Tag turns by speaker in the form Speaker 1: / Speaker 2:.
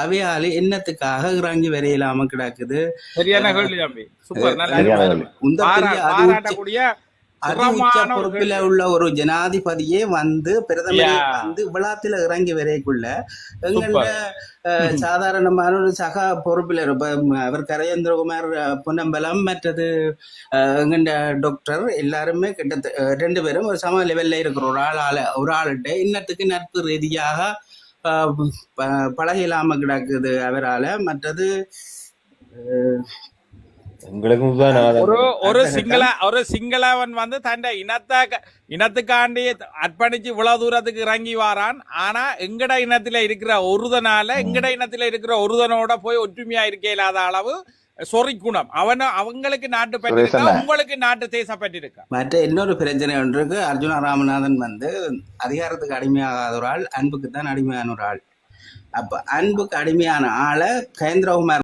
Speaker 1: அவையால என்னத்துக்காக இறங்கி வரையிலாம கிடக்குது?
Speaker 2: சரியான கேள்வி தம்பி சூப்பர் நல்ல
Speaker 1: பொறுப்பில உள்ள ஒரு ஜனாதிபதியே வந்து பிரதமரே. வந்து விழாத்துல இறங்கி வரைக்குள்ள எங்கள
Speaker 2: Super.
Speaker 1: அஹ், சாதாரணமான ஒரு சக பொறுப்பில் அவர் கரையேந்திரகுமார் பொன்னம்பலம் மற்றது எங்கண்ட டாக்டர் எல்லாருமே கிட்டத்த அஹ், ரெண்டு பேரும் ஒரு சம லெவல்ல இருக்கிற ஒரு ஆளால ஒரு ஆளுகிட்ட இன்னத்துக்கு நட்பு ரீதியாக அஹ், ப- பழகிலாம கிடக்குது அவரால. மற்றது
Speaker 2: ஒரு ஒரு சிங்கள ஒரு சிங்களவன் வந்து தன் இனத்த இனத்துக்காண்டி அர்ப்பணிச்சு இவ்வளவு தூரத்துக்கு இறங்கி வாரான். ஆனா எங்கட இனத்துல இருக்கிற ஒருதனால எங்கட இனத்துல இருக்கிற ஒருதனோட போய் ஒற்றுமையா இருக்க இல்லாத அளவு சொறி குணம் அவன அவங்களுக்கு நாட்டு
Speaker 3: அண்ணா.
Speaker 2: உங்களுக்கு நாட்டு தேசப்பட்டிருக்கா
Speaker 1: மற்ற இன்னொரு பிரச்சனை ஒன்று இருக்கு. அர்ஜுன ராமநாதன் வந்து அதிகாரத்துக்கு அடிமையாகாத ஒரு ஆள் அன்புக்கு தான் அடிமையான ஒரு ஆள். அப்ப அன்புக்கு அடிமையான ஆளை கேந்திரகுமார்